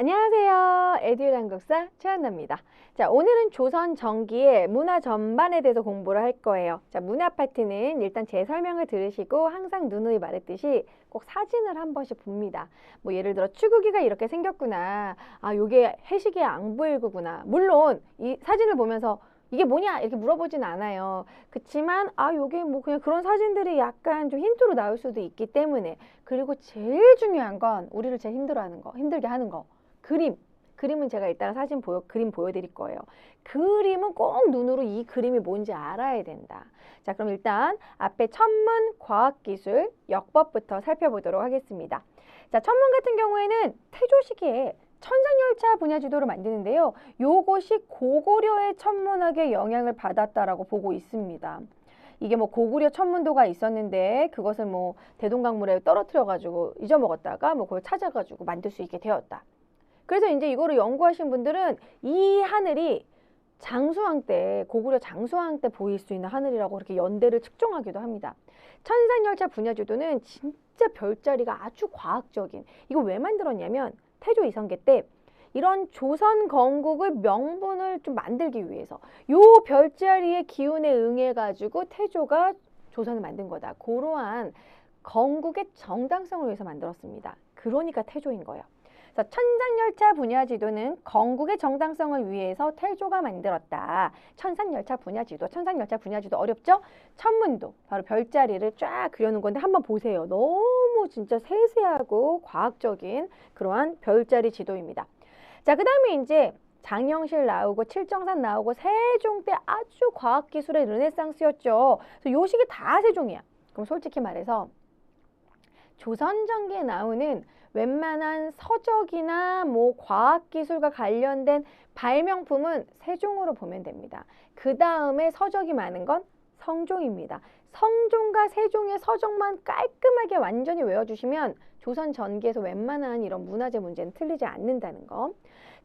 안녕하세요. 에듀일 한국사 최한나입니다. 자, 오늘은 조선 전기의 문화 전반에 대해서 공부를 할 거예요. 자, 문화 파트는 일단 제 설명을 들으시고 항상 누누이 말했듯이 꼭 사진을 한 번씩 봅니다. 뭐 예를 들어 추구기가 이렇게 생겼구나. 아, 요게 해시계의 앙부일구구나. 물론 이 사진을 보면서 이게 뭐냐 이렇게 물어보진 않아요. 그치만 아 요게 뭐 그냥 그런 사진들이 약간 좀 힌트로 나올 수도 있기 때문에 그리고 제일 중요한 건 우리를 제일 힘들어하는 거 힘들게 하는 거 그림. 그림은 제가 이따가 사진 보여, 그림 보여드릴 거예요. 그림은 꼭 눈으로 이 그림이 뭔지 알아야 된다. 자, 그럼 일단 앞에 천문, 과학기술, 역법부터 살펴보도록 하겠습니다. 자, 천문 같은 경우에는 태조 시기에 천상열차 분야 지도를 만드는데요. 요것이 고구려의 천문학에 영향을 받았다라고 보고 있습니다. 이게 뭐 고구려 천문도가 있었는데 그것을 뭐 대동강물에 떨어뜨려 가지고 잊어먹었다가 뭐 그걸 찾아 가지고 만들 수 있게 되었다. 그래서 이제 이거를 연구하신 분들은 이 하늘이 장수왕 때 고구려 장수왕 때 보일 수 있는 하늘이라고 그렇게 연대를 측정하기도 합니다. 천상열차 분야지도는 진짜 별자리가 아주 과학적인 이거 왜 만들었냐면 태조 이성계 때 이런 조선 건국의 명분을 좀 만들기 위해서 요 별자리의 기운에 응해 가지고 태조가 조선을 만든 거다. 그러한 건국의 정당성을 위해서 만들었습니다. 그러니까 태조인 거예요. 천상열차 분야 지도는 건국의 정당성을 위해서 태조가 만들었다. 천상열차 분야 지도, 천상열차 분야 지도 어렵죠? 천문도, 바로 별자리를 쫙 그려놓은 건데 한번 보세요. 너무 진짜 세세하고 과학적인 그러한 별자리 지도입니다. 자, 그 다음에 이제 장영실 나오고 칠정산 나오고 세종 때 아주 과학기술의 르네상스였죠. 요 시기 다 세종이야. 그럼 솔직히 말해서 조선 전기에 나오는 웬만한 서적이나 뭐 과학기술과 관련된 발명품은 세종으로 보면 됩니다. 그 다음에 서적이 많은 건 성종입니다. 성종과 세종의 서적만 깔끔하게 완전히 외워주시면 조선 전기에서 웬만한 이런 문화재 문제는 틀리지 않는다는 거.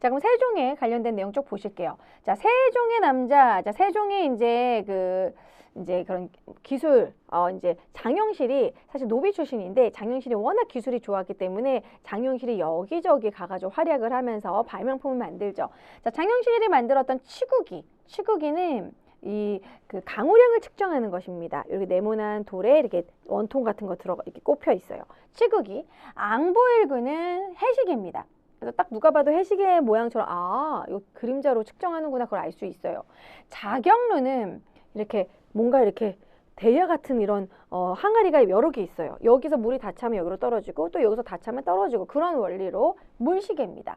자, 그럼 세종에 관련된 내용 쪽 보실게요. 자, 세종의 남자, 자, 세종의 이제 그 이제 그런 기술 어 이제 장영실이 사실 노비 출신인데 장영실이 워낙 기술이 좋았기 때문에 장영실이 여기저기 가가지고 활약을 하면서 발명품을 만들죠. 자 장영실이 만들었던 치구기, 치구기는 이그 강우량을 측정하는 것입니다. 이렇게 네모난 돌에 이렇게 원통 같은 거 들어가 이렇게 꼽혀 있어요. 치구기, 앙보일구는 해시계입니다. 그래서 딱 누가 봐도 해시계 모양처럼 아, 이 그림자로 측정하는구나 그걸 알 수 있어요. 자경루는 이렇게 뭔가 이렇게 대야 같은 이런 어, 항아리가 여러 개 있어요. 여기서 물이 다 차면 여기로 떨어지고 또 여기서 다 차면 떨어지고 그런 원리로 물시계입니다.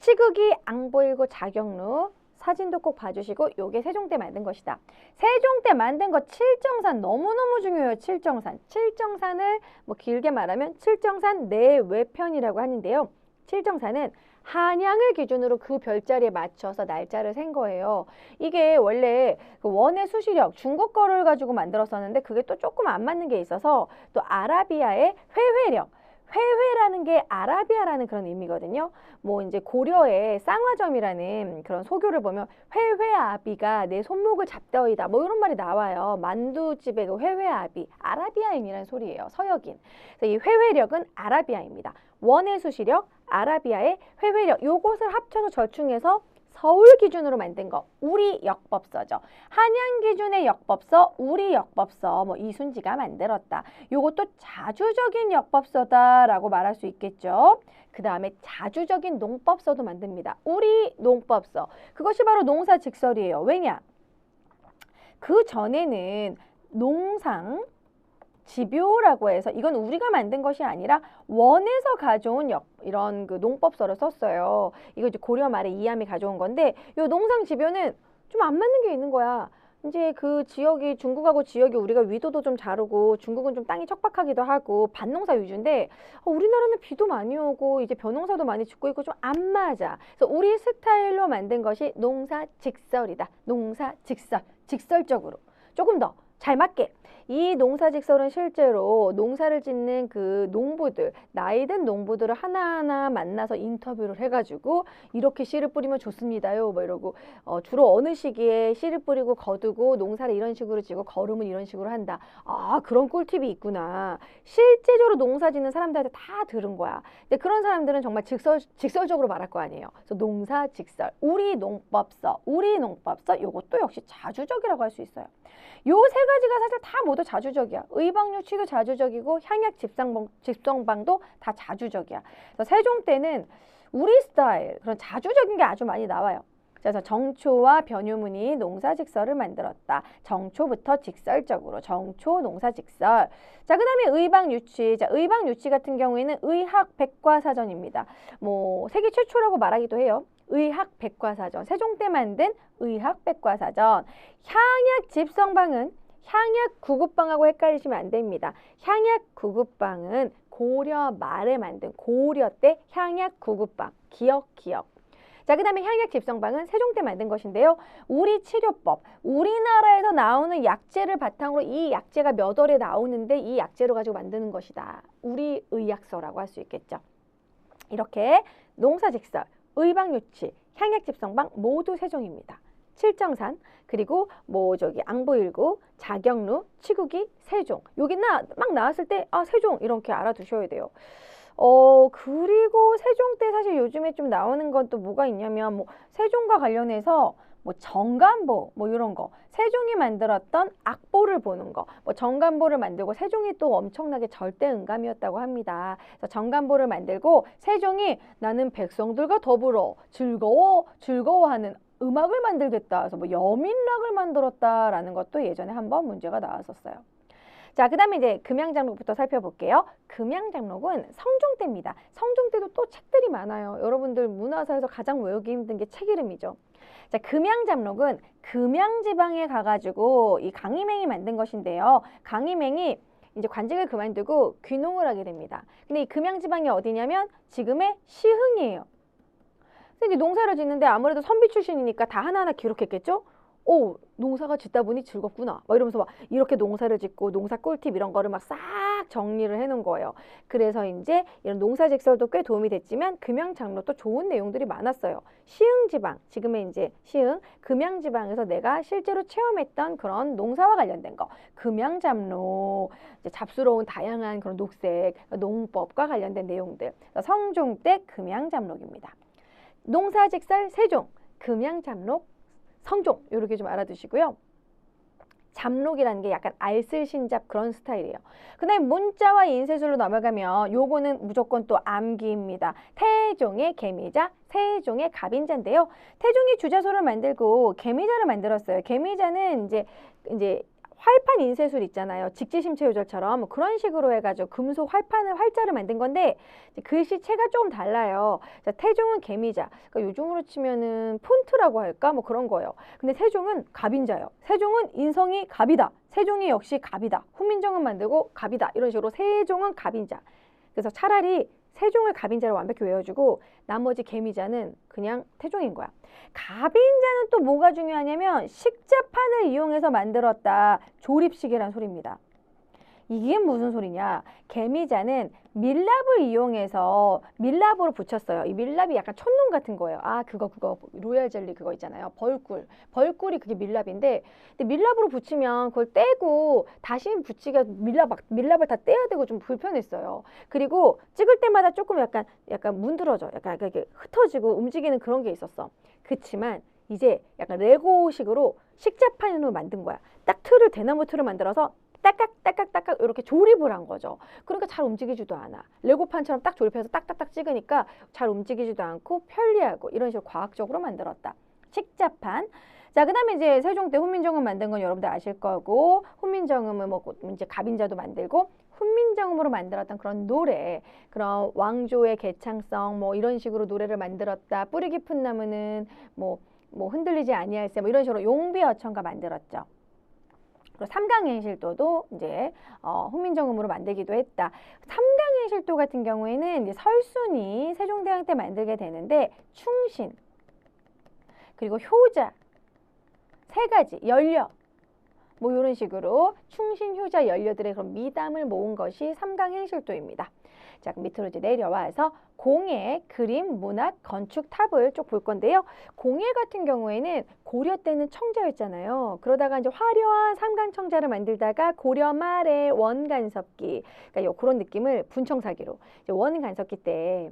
치극이 앙보일고 자경루 사진도 꼭 봐주시고 요게 세종 때 만든 것이다. 세종 때 만든 거 칠정산 너무너무 중요해요. 칠정산. 칠정산을 뭐 길게 말하면 칠정산 내외편이라고 하는데요. 칠정산은 한양을 기준으로 그 별자리에 맞춰서 날짜를 센 거예요. 이게 원래 그 원의 수시력 중국 거를 가지고 만들었었는데 그게 또 조금 안 맞는 게 있어서 또 아라비아의 회회력 회회라는 게 아라비아라는 그런 의미거든요. 뭐 이제 고려의 쌍화점이라는 그런 소교를 보면 회회아비가 내 손목을 잡다이다 뭐 이런 말이 나와요. 만두집의 그 회회아비 아라비아인이라는 소리예요. 서역인. 그래서 이 회회력은 아라비아입니다. 원의 수시력, 아라비아의 회회력 요것을 합쳐서 절충해서 서울 기준으로 만든 거 우리 역법서죠. 한양 기준의 역법서, 우리 역법서 뭐 이순지가 만들었다. 요것도 자주적인 역법서다라고 말할 수 있겠죠. 그 다음에 자주적인 농법서도 만듭니다. 우리 농법서. 그것이 바로 농사 직설이에요. 왜냐? 그 전에는 농상 집요라고 해서 이건 우리가 만든 것이 아니라 원에서 가져온 역, 이런 그 농법서를 썼어요. 이거 이제 고려 말에 이함이 가져온 건데 요 농상 집요는 좀 안 맞는 게 있는 거야. 이제 그 지역이 중국하고 지역이 우리가 위도도 좀 다르고 중국은 좀 땅이 척박하기도 하고 반농사 위주인데 어, 우리나라는 비도 많이 오고 이제 벼농사도 많이 짓고 있고 좀 안 맞아. 그래서 우리 스타일로 만든 것이 농사 직설이다. 농사 직설, 직설적으로 조금 더 잘 맞게 이 농사직설은 실제로 농사를 짓는 그 농부들, 나이든 농부들을 하나하나 만나서 인터뷰를 해가지고 이렇게 씨를 뿌리면 좋습니다요. 뭐 이러고 어, 주로 어느 시기에 씨를 뿌리고 거두고 농사를 이런 식으로 지고 거름은 이런 식으로 한다. 아 그런 꿀팁이 있구나. 실제적으로 농사 짓는 사람들한테 다 들은 거야. 근데 그런 사람들은 정말 직설, 직설적으로 말할 거 아니에요. 그래서 농사 직설, 우리 농법서, 우리 농법서 요것도 역시 자주적이라고 할 수 있어요. 요 세 가지가 사실 다 모두 자주적이야. 의방유치도 자주적이고 향약 집성방, 집성방도 다 자주적이야. 그래서 세종 때는 우리 스타일 그런 자주적인 게 아주 많이 나와요. 그래서 정초와 변유문이 농사직설을 만들었다. 정초부터 직설적으로 정초 농사직설. 자, 그다음에 의방 유치. 자, 의방 유치 같은 경우에는 의학 백과사전입니다. 뭐 세계 최초라고 말하기도 해요. 의학 백과사전. 세종 때 만든 의학 백과사전. 향약 집성방은 향약 구급방하고 헷갈리시면 안 됩니다. 향약 구급방은 고려 말에 만든 고려 때 향약 구급방. 기억 기억. 자, 그 다음에 향약 집성방은 세종 때 만든 것인데요. 우리 치료법, 우리나라에서 나오는 약재를 바탕으로 이 약재가 몇 월에 나오는데 이 약재를 가지고 만드는 것이다. 우리 의약서라고 할 수 있겠죠. 이렇게 농사직설, 의방유치, 향약 집성방 모두 세종입니다. 칠정산 그리고 뭐 저기 앙부일구, 자경루, 치국이, 세종. 여기 나막 나왔을 때 아 세종 이렇게 알아두셔야 돼요. 어, 그리고 세종 때 사실 요즘에 좀 나오는 건 또 뭐가 있냐면 뭐 세종과 관련해서 뭐 정간보 뭐 이런 거 세종이 만들었던 악보를 보는 거뭐 정간보를 만들고 세종이 또 엄청나게 절대 응감이었다고 합니다. 그래서 정간보를 만들고 세종이 나는 백성들과 더불어 즐거워 즐거워하는 음악을 만들겠다. 그래서 뭐 여민락을 만들었다라는 것도 예전에 한번 문제가 나왔었어요. 자, 그 다음에 이제 금양장록부터 살펴볼게요. 금양장록은 성종 때입니다. 성종 때도 또 책들이 많아요. 여러분들 문화사에서 가장 외우기 힘든 게 책 이름이죠. 자, 금양장록은 금양지방에 가가지고 이 강희맹이 만든 것인데요. 강희맹이 이제 관직을 그만두고 귀농을 하게 됩니다. 근데 이 금양지방이 어디냐면 지금의 시흥이에요. 근데 농사를 짓는데 아무래도 선비 출신이니까 다 하나하나 기록했겠죠? 오 농사가 짓다 보니 즐겁구나 막 이러면서 막 이렇게 농사를 짓고 농사 꿀팁 이런 거를 막 싹 정리를 해놓은 거예요. 그래서 이제 이런 농사 직설도 꽤 도움이 됐지만 금양장로도 좋은 내용들이 많았어요. 시흥지방 지금의 이제 시흥 금양지방에서 내가 실제로 체험했던 그런 농사와 관련된 거 금양잡로 이제 잡스러운 다양한 그런 녹색 농법과 관련된 내용들 성종 때 금양잡록입니다. 농사직설 세종 금양잡록 성종 이렇게 좀 알아두시고요. 잠록이라는 게 약간 알쓸신잡 그런 스타일이에요. 그다음에 문자와 인쇄술로 넘어가면 요거는 무조건 또 암기입니다. 태종의 개미자, 세종의 갑인자인데요. 태종이 주자소를 만들고 개미자를 만들었어요. 개미자는 이제 이제 활판 인쇄술 있잖아요. 직지심체 요절처럼 그런 식으로 해가지고 금속 활판을 활자를 만든 건데 글씨체가 조금 달라요. 자, 태종은 개미자. 그러니까 요즘으로 치면은 폰트라고 할까 뭐 그런 거예요. 근데 세종은 갑인자예요. 세종은 인성이 갑이다. 세종이 역시 갑이다. 후민정음 만들고 갑이다. 이런 식으로 세종은 갑인자. 그래서 차라리 세종을 갑인자로 완벽히 외워주고 나머지 개미자는 그냥 태종인 거야. 갑인자는 또 뭐가 중요하냐면 식자판을 이용해서 만들었다. 조립식이란 소리입니다. 이게 무슨 소리냐? 개미자는 밀랍을 이용해서 밀랍으로 붙였어요. 이 밀랍이 약간 촛농 같은 거예요. 아 그거 그거 로얄 젤리 그거 있잖아요. 벌꿀. 벌꿀이 그게 밀랍인데 근데 밀랍으로 붙이면 그걸 떼고 다시 붙이기가 밀랍 밀랍을 다 떼야 되고 좀 불편했어요. 그리고 찍을 때마다 조금 약간 약간 문드러져. 약간 이렇게 흩어지고 움직이는 그런 게 있었어. 그치만 이제 약간 레고식으로 식자판으로 만든 거야. 딱 틀을 대나무 틀을 만들어서 딱 딱 딱딱 딱딱 이렇게 조립을 한 거죠. 그러니까 잘 움직이지도 않아. 레고판처럼 딱 조립해서 딱딱딱 찍으니까 잘 움직이지도 않고 편리하고 이런 식으로 과학적으로 만들었다. 식자판. 자, 그 다음에 이제 세종 때 훈민정음 만든 건 여러분들 아실 거고 훈민정음은 뭐 이제 갑인자도 만들고 훈민정음으로 만들었던 그런 노래, 그런 왕조의 개창성 뭐 이런 식으로 노래를 만들었다. 뿌리 깊은 나무는 뭐 뭐 흔들리지 아니할세 뭐 이런 식으로 용비어천가 만들었죠. 그리고 삼강행실도도 이제 어, 훈민정음으로 만들기도 했다. 삼강행실도 같은 경우에는 설순이 세종대왕 때 만들게 되는데 충신 그리고 효자 세 가지 연력 뭐 이런 식으로 충신, 효자, 연료들의 그런 미담을 모은 것이 삼강행실도입니다. 자, 밑으로 이제 내려와서 공예, 그림, 문학, 건축, 탑을 쭉 볼 건데요. 공예 같은 경우에는 고려 때는 청자였잖아요. 그러다가 이제 화려한 삼강청자를 만들다가 고려 말에 원간섭기, 그러니까 요 그런 느낌을 분청사기로 원간섭기 때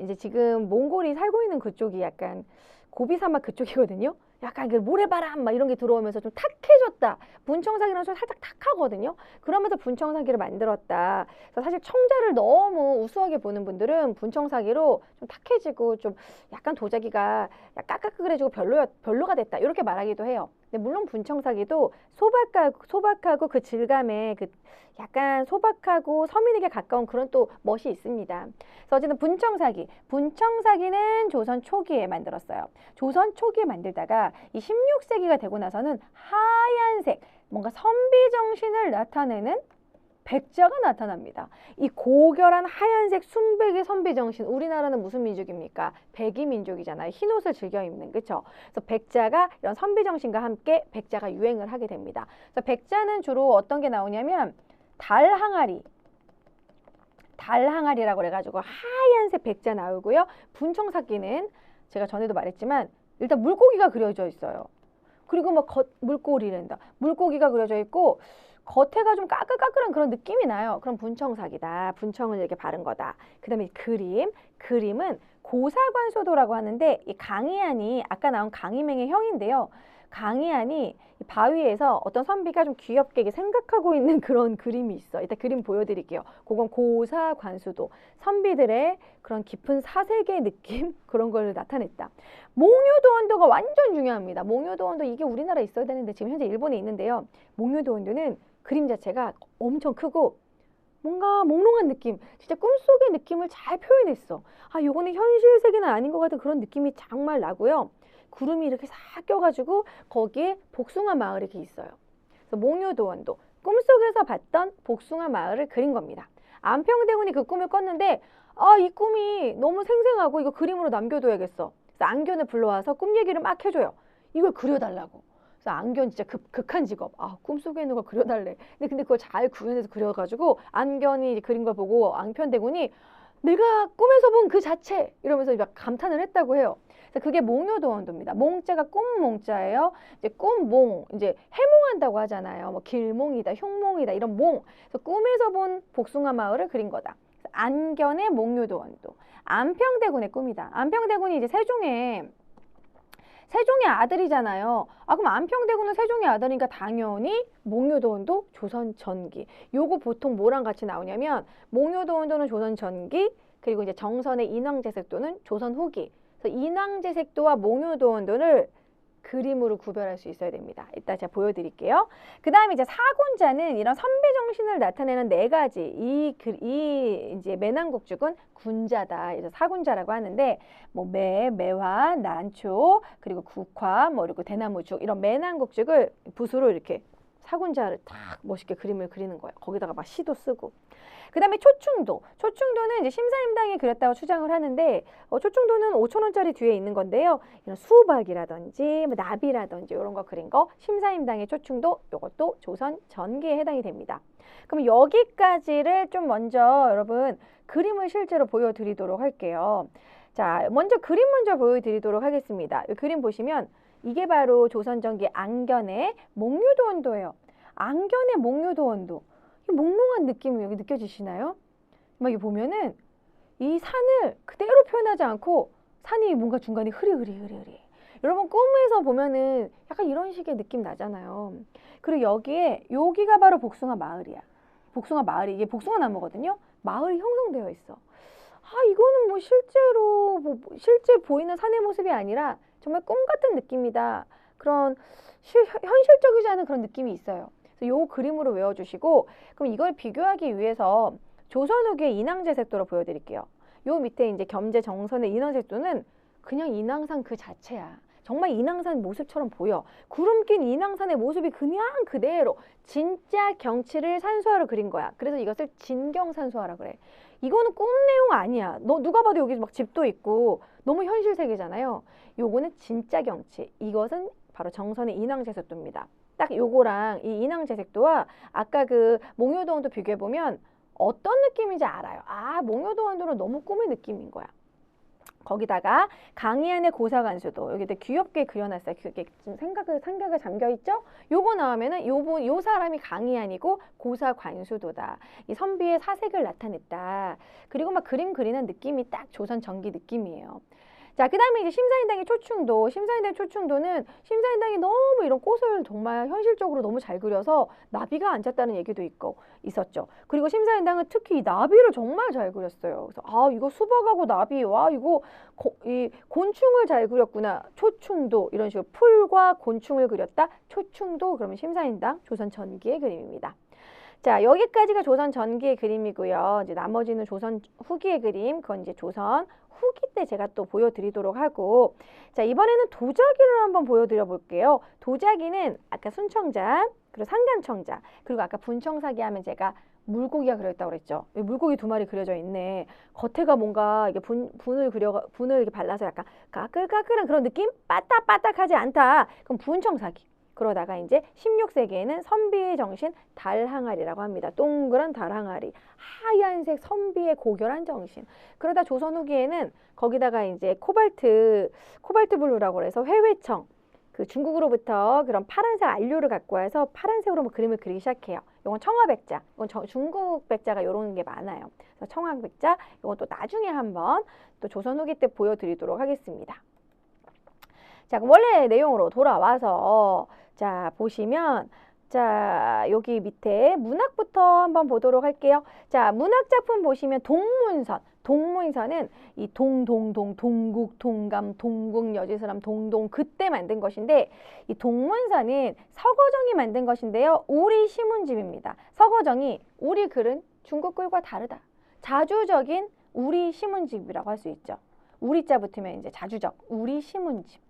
이제 지금 몽골이 살고 있는 그쪽이 약간 고비사막 그쪽이거든요. 약간 그 모래바람 막 이런 게 들어오면서 좀 탁해졌다. 분청사기는 좀 살짝 탁하거든요. 그러면서 분청사기를 만들었다. 그래서 사실 청자를 너무 우수하게 보는 분들은 분청사기로 좀 탁해지고 좀 약간 도자기가 약간 까끌까끌해지고 별로 별로가 됐다. 이렇게 말하기도 해요. 근데 물론 분청사기도 소박하고 소박하고 그 질감에 그 약간 소박하고 서민에게 가까운 그런 또 멋이 있습니다. 그래서 어쨌든 분청사기, 분청사기는 조선 초기에 만들었어요. 조선 초기에 만들다가 이 16세기가 되고 나서는 하얀색 뭔가 선비 정신을 나타내는 백자가 나타납니다. 이 고결한 하얀색 순백의 선비 정신. 우리나라는 무슨 민족입니까? 백이 민족이잖아요. 흰 옷을 즐겨 입는 그렇죠? 그래서 백자가 이런 선비 정신과 함께 백자가 유행을 하게 됩니다. 그래서 백자는 주로 어떤 게 나오냐면 달 항아리, 달 항아리라고 그래가지고 하얀색 백자 나오고요. 분청사기는 제가 전에도 말했지만 일단 물고기가 그려져 있어요. 그리고 뭐 겉, 물고기랜다. 물고기가 그려져 있고 겉에가 좀 까끌까끌한 그런 느낌이 나요. 그럼 분청사기다. 분청을 이렇게 바른 거다. 그 다음에 그림. 그림은 고사관소도라고 하는데 이 강희안이 아까 나온 강희맹의 형인데요. 강희안이 바위에서 어떤 선비가 좀 귀엽게 생각하고 있는 그런 그림이 있어. 이따 그림 보여드릴게요. 그건 고사 관수도 선비들의 그런 깊은 사색의 느낌 그런 걸 나타냈다. 몽유도원도가 완전 중요합니다. 몽유도원도 이게 우리나라에 있어야 되는데 지금 현재 일본에 있는데요. 몽유도원도는 그림 자체가 엄청 크고 뭔가 몽롱한 느낌, 진짜 꿈속의 느낌을 잘 표현했어. 아, 요거는 현실 세계는 아닌 것 같은 그런 느낌이 정말 나고요. 구름이 이렇게 싹 껴가지고 거기에 복숭아 마을이 이렇게 있어요. 그래서 몽유도원도 꿈속에서 봤던 복숭아 마을을 그린 겁니다. 안평대군이 그 꿈을 꿨는데 아, 이 꿈이 너무 생생하고 이거 그림으로 남겨둬야겠어. 그래서 안견을 불러와서 꿈 얘기를 막 해줘요. 이걸 그려달라고. 그래서 안견 진짜 극, 극한 직업. 아, 꿈속에 걸 그려달래. 근데 근데 그걸 잘 구현해서 그려가지고 안견이 그린 걸 보고 앙편대군이 내가 꿈에서 본 그 자체 이러면서 막 감탄을 했다고 해요. 그게 몽요도원도입니다. 몽자가 꿈몽자예요. 이제 꿈몽 이제 해몽한다고 하잖아요. 뭐 길몽이다, 흉몽이다 이런 몽. 그래서 꿈에서 본 복숭아 마을을 그린 거다. 안견의 몽요도원도. 안평대군의 꿈이다. 안평대군이 이제 세종의 세종의 아들이잖아요. 아 그럼 안평대군은 세종의 아들이니까 당연히 몽요도원도 조선 전기. 요거 보통 뭐랑 같이 나오냐면 몽요도원도는 조선 전기 그리고 이제 정선의 인왕제색도는 조선 후기. 그래서 인왕제색도와 몽유도원도를 그림으로 구별할 수 있어야 됩니다. 이따 제가 보여드릴게요. 그 다음에 이제 사군자는 이런 선배 정신을 나타내는 네 가지 이, 이 이제 매난국죽은 군자다. 그래서 사군자라고 하는데 뭐 매, 매화, 난초 그리고 국화 뭐 그리고 대나무죽 이런 매난국죽을 붓으로 이렇게 사군자를 탁 멋있게 그림을 그리는 거예요. 거기다가 막 시도 쓰고. 그 다음에 초충도. 초충도는 이제 심사임당이 그렸다고 추정을 하는데 어, 초충도는 5천 원짜리 뒤에 있는 건데요. 이런 수박이라든지 뭐 나비라든지 이런 거 그린 거 심사임당의 초충도 이것도 조선 전기에 해당이 됩니다. 그럼 여기까지를 좀 먼저 여러분 그림을 실제로 보여드리도록 할게요. 자, 먼저 그림 먼저 보여드리도록 하겠습니다. 이 그림 보시면 이게 바로 조선전기 안견의 목류도 원도예요. 안견의 목류도원도. 몽롱한 느낌이 여기 느껴지시나요? 막 여기 보면은 이 산을 그대로 표현하지 않고 산이 뭔가 중간에 흐리흐리 흐리흐리. 여러분 꿈에서 보면은 약간 이런 식의 느낌 나잖아요. 그리고 여기에 여기가 바로 복숭아 마을이야. 복숭아 마을이 이게 복숭아 나무거든요. 마을이 형성되어 있어. 아 이거는 뭐 실제로 뭐 실제 보이는 산의 모습이 아니라 정말 꿈 같은 느낌이다. 그런 실, 현실적이지 않은 그런 느낌이 있어요. 요 그림으로 외워주시고 그럼 이걸 비교하기 위해서 조선 후기의 인왕제 색도로 보여드릴게요. 요 밑에 이제 겸재 정선의 인왕제색도는 그냥 인왕산 그 자체야. 정말 인왕산 모습처럼 보여. 구름 낀 인왕산의 모습이 그냥 그대로 진짜 경치를 산수화로 그린 거야. 그래서 이것을 진경산수화라 그래. 이거는 꿈 내용 아니야. 너 누가 봐도 여기 막 집도 있고 너무 현실 세계잖아요. 요거는 진짜 경치. 이것은 바로 정선의 인왕제색도입니다. 딱 요거랑 이 인왕 제색도와 아까 그 몽요도원도 비교해 보면 어떤 느낌인지 알아요. 아 몽요도원도는 너무 꿈의 느낌인 거야. 거기다가 강의안의 고사관수도 여기 되게 귀엽게 그려놨어요. 그게 좀 생각을 생각을 잠겨 있죠. 요거 나오면은 요분 요 사람이 강의안이고 고사관수도다. 이 선비의 사색을 나타냈다. 그리고 막 그림 그리는 느낌이 딱 조선 전기 느낌이에요. 자, 그 다음에 이제 심사인당의 초충도. 심사인당의 초충도는 심사인당이 너무 이런 꽃을 정말 현실적으로 너무 잘 그려서 나비가 앉았다는 얘기도 있고, 있었죠. 그리고 심사인당은 특히 이 나비를 정말 잘 그렸어요. 그래서 아, 이거 수박하고 나비, 와, 이거 고, 이 곤충을 잘 그렸구나. 초충도 이런 식으로 풀과 곤충을 그렸다. 초충도 그러면 심사인당 조선 전기의 그림입니다. 자, 여기까지가 조선 전기의 그림이고요. 이제 나머지는 조선 후기의 그림, 그건 이제 조선 후기 때 제가 또 보여드리도록 하고 자 이번에는 도자기를 한번 보여드려 볼게요. 도자기는 아까 순청자 그리고 상간청자 그리고 아까 분청사기 하면 제가 물고기가 그려있다고 그랬죠. 물고기 두 마리 그려져 있네. 겉에가 뭔가 이게 분, 분을 그려 분을 이렇게 발라서 약간 까끌까끌한 그런 느낌? 빠딱빠딱하지 않다. 그럼 분청사기. 그러다가 이제 16세기에는 선비의 정신 달항아리라고 합니다. 동그란 달항아리. 하얀색 선비의 고결한 정신. 그러다 조선 후기에는 거기다가 이제 코발트, 코발트 블루라고 그래서 회회청. 그 중국으로부터 그런 파란색 안료를 갖고 와서 파란색으로 뭐 그림을 그리기 시작해요. 이건 청화백자. 이건 저, 중국 백자가 이런 게 많아요. 그래서 청화백자. 이건 또 나중에 한번 또 조선 후기 때 보여드리도록 하겠습니다. 자, 그럼 원래 내용으로 돌아와서 자, 보시면 자, 여기 밑에 문학부터 한번 보도록 할게요. 자, 문학 작품 보시면 동문선. 동문선은 이 동동동 동국 동감 동국 여지사람 동동 그때 만든 것인데 이 동문선은 서거정이 만든 것인데요. 우리 신문집입니다. 서거정이 우리 글은 중국 글과 다르다. 자주적인 우리 신문집이라고 할 수 있죠. 우리자 붙으면 이제 자주적 우리 신문집.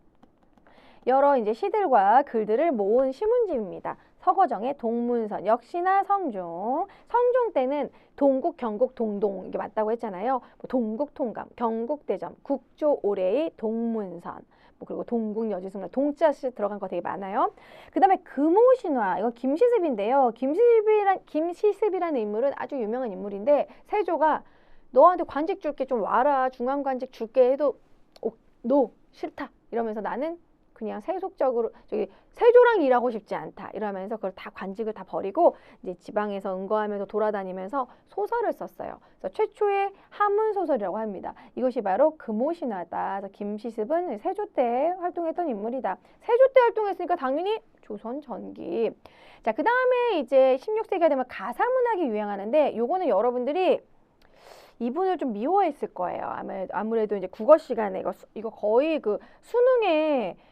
여러 이제 시들과 글들을 모은 신문집입니다. 서거정의 동문선 역시나 성종. 성종 때는 동국, 경국, 동동 이게 맞다고 했잖아요. 뭐 동국 통감, 경국 대점, 국조 올해의 동문선. 뭐 그리고 동국 여지승나 동자씨 들어간 거 되게 많아요. 그다음에 금오신화 이거 김시습인데요. 김시습이란 김시습이라는 인물은 아주 유명한 인물인데 세조가 너한테 관직 줄게 좀 와라 중앙 관직 줄게 해도 오, 노 싫다 이러면서 나는 그냥 세속적으로 저기 세조랑 일하고 싶지 않다 이러면서 그걸 다 관직을 다 버리고 이제 지방에서 은거하면서 돌아다니면서 소설을 썼어요. 그래서 최초의 한문 소설이라고 합니다. 이것이 바로 금오신화다. 그래서 김시습은 세조 때 활동했던 인물이다. 세조 때 활동했으니까 당연히 조선 전기. 자, 그 다음에 이제 16세기가 되면 가사문학이 유행하는데 요거는 여러분들이 이분을 좀 미워했을 거예요. 아무래도, 이제 국어 시간에 이거, 이거 거의 그 수능에 음,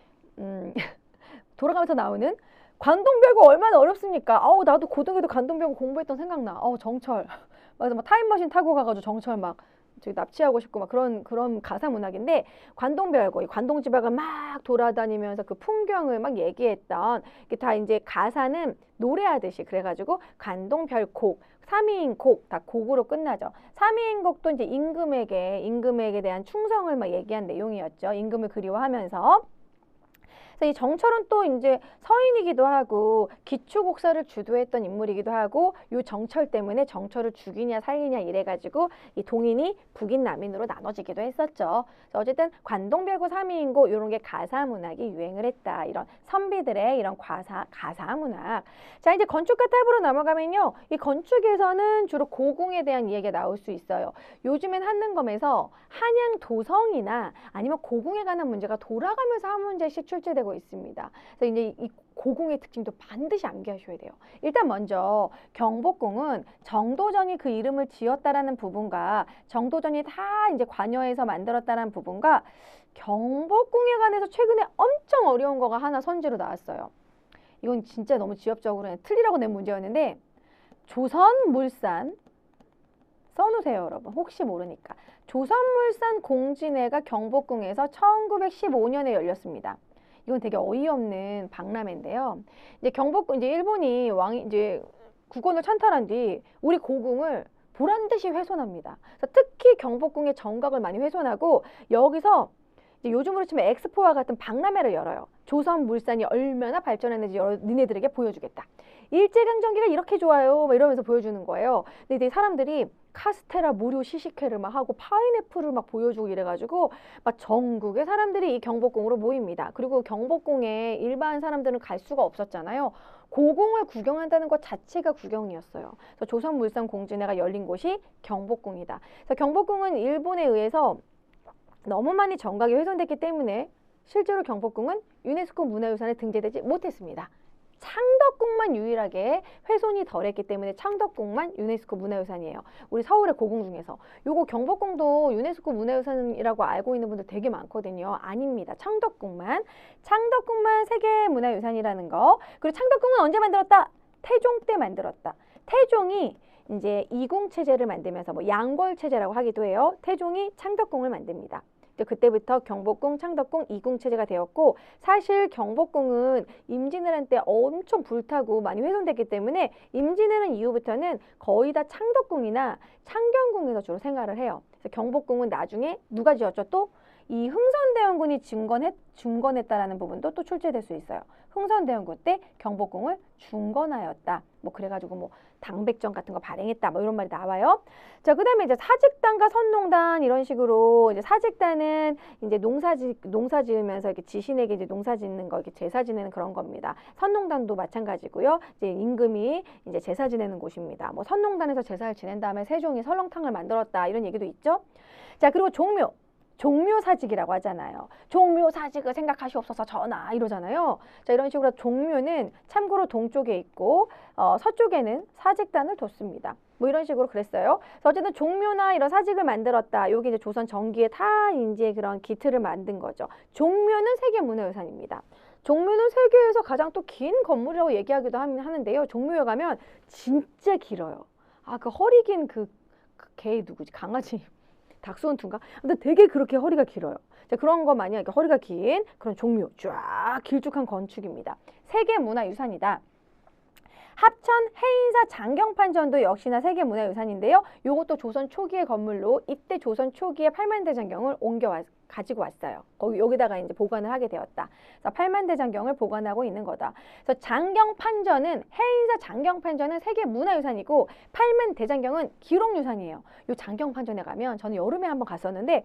돌아가면서 나오는 관동별고 얼마나 어렵습니까? 아우 나도 고등학교 관동별고 공부했던 생각나. 아우 정철. 맞아, 막 타임머신 타고 가가지고 정철 막 저기 납치하고 싶고 막 그런 그런 가사 문학인데 관동별고 이 관동 지방을 막 돌아다니면서 그 풍경을 막 얘기했던 이게 다 이제 가사는 노래하듯이 그래가지고 관동별곡 삼위인 곡 다 곡으로 끝나죠. 삼위인 곡도 이제 임금에게 임금에게 대한 충성을 막 얘기한 내용이었죠. 임금을 그리워하면서. 그래서 이 정철은 또 이제 서인이기도 하고 기초국사를 주도했던 인물이기도 하고 요 정철 때문에 정철을 죽이냐 살리냐 이래가지고 이 동인이 북인 남인으로 나눠지기도 했었죠. 어쨌든 관동별고 삼위인고 이런 게 가사 문학이 유행을 했다. 이런 선비들의 이런 가사 가사 문학. 자 이제 건축가 탑으로 넘어가면요. 이 건축에서는 주로 고궁에 대한 이야기가 나올 수 있어요. 요즘엔 한능검에서 한양 도성이나 아니면 고궁에 관한 문제가 돌아가면서 한 문제씩 출제되고 하고 있습니다. 그래서 이제 이 고궁의 특징도 반드시 암기하셔야 돼요. 일단 먼저 경복궁은 정도전이 그 이름을 지었다라는 부분과 정도전이 다 이제 관여해서 만들었다는 부분과 경복궁에 관해서 최근에 엄청 어려운 거가 하나 선지로 나왔어요. 이건 진짜 너무 지엽적으로 틀리라고 낸 문제였는데 조선물산 써놓으세요 여러분 혹시 모르니까 조선물산 공진회가 경복궁에서 1915년에 열렸습니다. 이건 되게 어이없는 박람회인데요. 이제 경복 이제 일본이 왕이 이제 국원을 찬탈한 뒤 우리 고궁을 보란 듯이 훼손합니다. 특히 경복궁의 정각을 많이 훼손하고 여기서 요즘으로 치면 엑스포와 같은 박람회를 열어요. 조선 물산이 얼마나 발전했는지 여러, 니네들에게 보여주겠다. 일제강점기가 이렇게 좋아요. 막 이러면서 보여주는 거예요. 근데 이제 사람들이 카스테라 무료 시식회를 막 하고 파인애플을 막 보여주고 이래가지고 막 전국의 사람들이 이 경복궁으로 모입니다. 그리고 경복궁에 일반 사람들은 갈 수가 없었잖아요. 고궁을 구경한다는 것 자체가 구경이었어요. 그래서 조선물산 공진회가 열린 곳이 경복궁이다. 그래서 경복궁은 일본에 의해서 너무 많이 정각이 훼손됐기 때문에 실제로 경복궁은 유네스코 문화유산에 등재되지 못했습니다. 창덕궁만 유일하게 훼손이 덜했기 때문에 창덕궁만 유네스코 문화유산이에요. 우리 서울의 고궁 중에서 요거 경복궁도 유네스코 문화유산이라고 알고 있는 분들 되게 많거든요. 아닙니다. 창덕궁만 창덕궁만 세계 문화유산이라는 거. 그리고 창덕궁은 언제 만들었다? 태종 때 만들었다. 태종이 이제 이궁 체제를 만들면서 뭐 양궐 체제라고 하기도 해요. 태종이 창덕궁을 만듭니다. 그때부터 경복궁, 창덕궁, 이궁 체제가 되었고 사실 경복궁은 임진왜란 때 엄청 불타고 많이 훼손됐기 때문에 임진왜란 이후부터는 거의 다 창덕궁이나 창경궁에서 주로 생활을 해요. 그래서 경복궁은 나중에 누가 지었죠? 또 이 흥선대원군이 증건했, 중건했다라는 부분도 또 출제될 수 있어요. 흥선대원군 때 경복궁을 중건하였다. 뭐 그래가지고 뭐 당백전 같은 거 발행했다. 뭐 이런 말이 나와요. 자, 그 다음에 이제 사직단과 선농단 이런 식으로 이제 사직단은 이제 농사지, 농사 지으면서 이렇게 지신에게 이제 농사 짓는 거, 이렇게 제사 지내는 그런 겁니다. 선농단도 마찬가지고요. 이제 임금이 이제 제사 지내는 곳입니다. 뭐 선농단에서 제사를 지낸 다음에 세종이 설렁탕을 만들었다. 이런 얘기도 있죠. 자, 그리고 종묘. 종묘사직이라고 하잖아요. 종묘사직을 생각하시옵소서 전하 이러잖아요. 자 이런 식으로 종묘는 참고로 동쪽에 있고 어, 서쪽에는 사직단을 뒀습니다. 뭐 이런 식으로 그랬어요. 어쨌든 종묘나 이런 사직을 만들었다. 여기 이제 조선 다 이제 그런 기틀을 만든 거죠. 종묘는 세계 문화유산입니다. 종묘는 세계에서 가장 또 긴 건물이라고 얘기하기도 하는데요. 종묘에 가면 진짜 길어요. 아 그 허리 긴그 그 개 누구지? 강아지. 닥스훈트인가? 근데 되게 그렇게 허리가 길어요. 자, 그런 거 많이 하니까 허리가 긴 그런 종묘, 쫙 길쭉한 건축입니다. 세계 문화유산이다. 합천 해인사 장경판전도 역시나 세계문화유산인데요. 이것도 조선 초기의 건물로 이때 조선 초기의 팔만대장경을 옮겨왔 가지고 왔어요. 거기 여기다가 이제 보관을 하게 되었다. 그래서 팔만대장경을 보관하고 있는 거다. 그래서 장경 판전은 해인사 장경 판전은 세계 문화유산이고 팔만대장경은 기록유산이에요. 이 장경 판전에 가면 저는 여름에 한번 갔었는데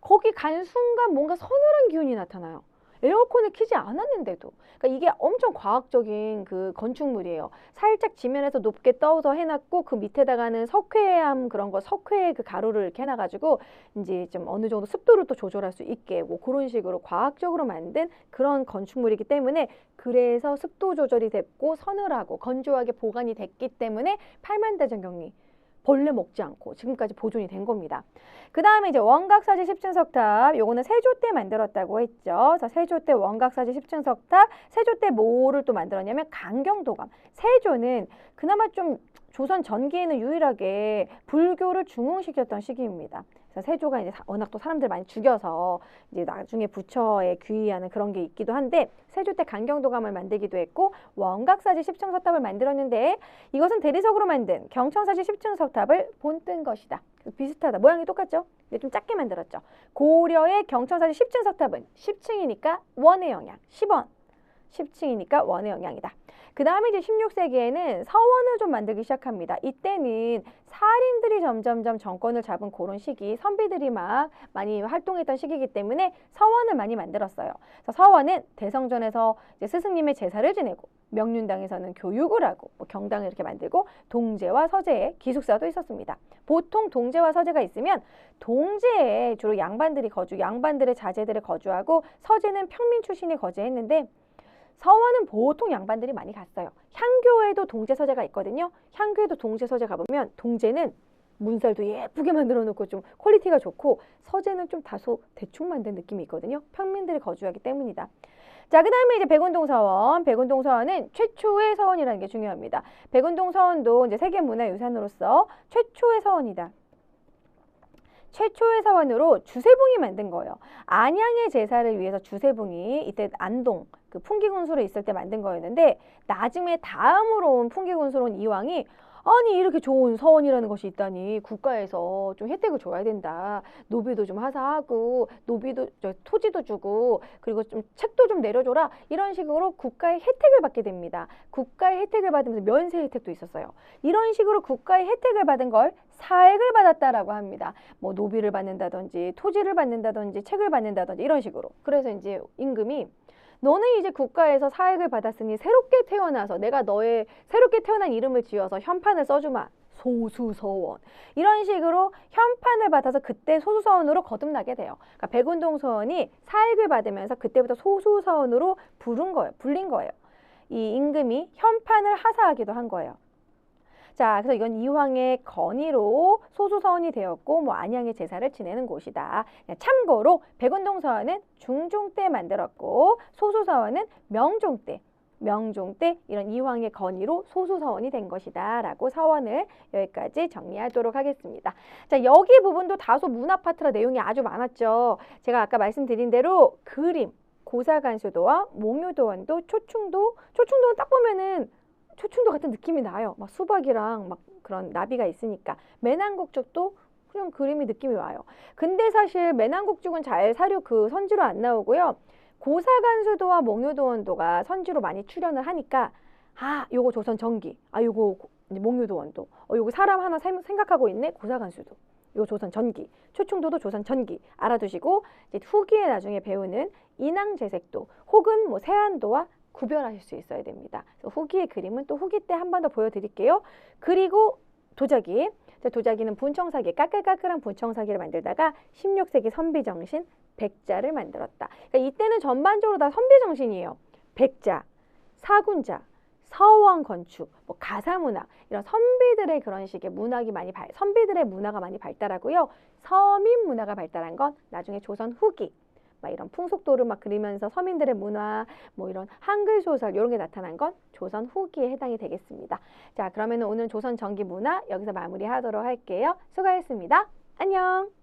거기 간 순간 뭔가 서늘한 기운이 나타나요. 에어컨을 키지 않았는데도 그러니까 이게 엄청 과학적인 그 건축물이에요. 살짝 지면에서 높게 떠서 해놨고 그 밑에다가는 석회암 그런 거 석회 그 가루를 이렇게 해놔가지고 이제 좀 어느 정도 습도를 또 조절할 수 있게 뭐 그런 식으로 과학적으로 만든 그런 건축물이기 때문에 그래서 습도 조절이 됐고 서늘하고 건조하게 보관이 됐기 때문에 팔만대장경이 벌레 먹지 않고 지금까지 보존이 된 겁니다. 그 다음에 이제 원각사지 십층석탑 요거는 세조 때 만들었다고 했죠. 그래서 세조 때 원각사지 십층석탑 세조 때 뭐를 또 만들었냐면 강경도감 세조는 그나마 좀 조선 전기에는 유일하게 불교를 중흥시켰던 시기입니다. 그래서 세조가 이제 워낙 또 사람들 많이 죽여서 이제 나중에 부처에 귀의하는 그런 게 있기도 한데 세조 때 강경도감을 만들기도 했고 원각사지 십층석탑을 만들었는데 이것은 대리석으로 만든 경청사지 십층석탑을 본뜬 것이다. 비슷하다. 모양이 똑같죠? 근데 좀 작게 만들었죠. 고려의 경청사지 십층석탑은 10층이니까 원의 영향, 10원. 10층이니까 원의 영향이다. 그 다음에 이제 16세기에는 서원을 좀 만들기 시작합니다. 이때는 살인들이 점점점 정권을 잡은 그런 시기, 선비들이 막 많이 활동했던 시기이기 때문에 서원을 많이 만들었어요. 서원은 대성전에서 스승님의 제사를 지내고 명륜당에서는 교육을 하고 뭐 경당을 이렇게 만들고 동제와 서제에 기숙사도 있었습니다. 보통 동제와 서제가 있으면 동제에 주로 양반들이 거주, 양반들의 자제들을 거주하고 서제는 평민 출신이 거주했는데 서원은 보통 양반들이 많이 갔어요. 향교에도 동제 서재가 있거든요. 향교에도 동제 서재 가보면 동제는 문살도 예쁘게 만들어 놓고 좀 퀄리티가 좋고 서재는 좀 다소 대충 만든 느낌이 있거든요. 평민들이 거주하기 때문이다. 자, 그 다음에 이제 백운동 서원. 백운동 서원은 최초의 서원이라는 게 중요합니다. 백운동 서원도 이제 세계문화유산으로서 최초의 서원이다. 최초의 서원으로 주세봉이 만든 거예요. 안양의 제사를 위해서 주세봉이 이때 안동 그 풍기군수로 있을 때 만든 거였는데 나중에 다음으로 온 풍기군수로 온 이왕이 아니 이렇게 좋은 서원이라는 것이 있다니 국가에서 좀 혜택을 줘야 된다. 노비도 좀 하사하고 노비도 저 토지도 주고 그리고 좀 책도 좀 내려줘라 이런 식으로 국가의 혜택을 받게 됩니다. 국가의 혜택을 받으면서 면세 혜택도 있었어요. 이런 식으로 국가의 혜택을 받은 걸 사액을 받았다라고 합니다. 뭐 노비를 받는다든지 토지를 받는다든지 책을 받는다든지 이런 식으로. 그래서 이제 임금이 너는 이제 국가에서 사액을 받았으니 새롭게 태어나서 내가 너의 새롭게 태어난 이름을 지어서 현판을 써주마. 소수서원 이런 식으로 현판을 받아서 그때 소수서원으로 거듭나게 돼요. 그러니까 백운동 서원이 사액을 받으면서 그때부터 소수서원으로 부른 거예요. 불린 거예요. 이 임금이 현판을 하사하기도 한 거예요. 자, 그래서 이건 이황의 건의로 소수서원이 되었고 뭐 안양의 제사를 지내는 곳이다. 참고로 백운동 서원은 중종 때 만들었고 소수서원은 명종 때 명종 때 이런 이황의 건의로 소수서원이 된 것이다 라고 서원을 여기까지 정리하도록 하겠습니다. 자, 여기 부분도 다소 문화 파트라 내용이 아주 많았죠. 제가 아까 말씀드린 대로 그림, 고사간수도와 몽유도원도, 초충도, 초충도는 딱 보면은 초충도 같은 느낌이 나요. 막 수박이랑 막 그런 나비가 있으니까 매난국죽도 그냥 그림이 느낌이 와요. 근데 사실 매난국죽은 잘 사료 그 선지로 안 나오고요. 고사간수도와 몽유도원도가 선지로 많이 출연을 하니까 아 요거 조선 전기 아 요거 몽유도원도 어 요거 사람 하나 생- 생각하고 있네 고사간수도 요 조선 전기 초충도도 조선 전기 알아두시고 이제 후기에 나중에 배우는 인왕제색도 혹은 뭐 세안도와 구별하실 수 있어야 됩니다. 후기의 그림은 또 후기 때 한 번 더 보여드릴게요. 그리고 도자기. 자, 도자기는 분청사기, 까끌까끌한 분청사기를 만들다가 16세기 선비정신 백자를 만들었다. 그러니까 이때는 전반적으로 다 선비정신이에요. 백자, 사군자, 서원 건축, 뭐 가사 문학 이런 선비들의 그런 식의 문학이 많이 발, 선비들의 문화가 많이 발달하고요. 서민 문화가 발달한 건 나중에 조선 후기. 막 이런 풍속도를 막 그리면서 서민들의 문화, 뭐 이런 한글 소설 이런 게 나타난 건 조선 후기에 해당이 되겠습니다. 자, 그러면 오늘 조선 전기 문화 여기서 마무리하도록 할게요. 수고하셨습니다. 안녕.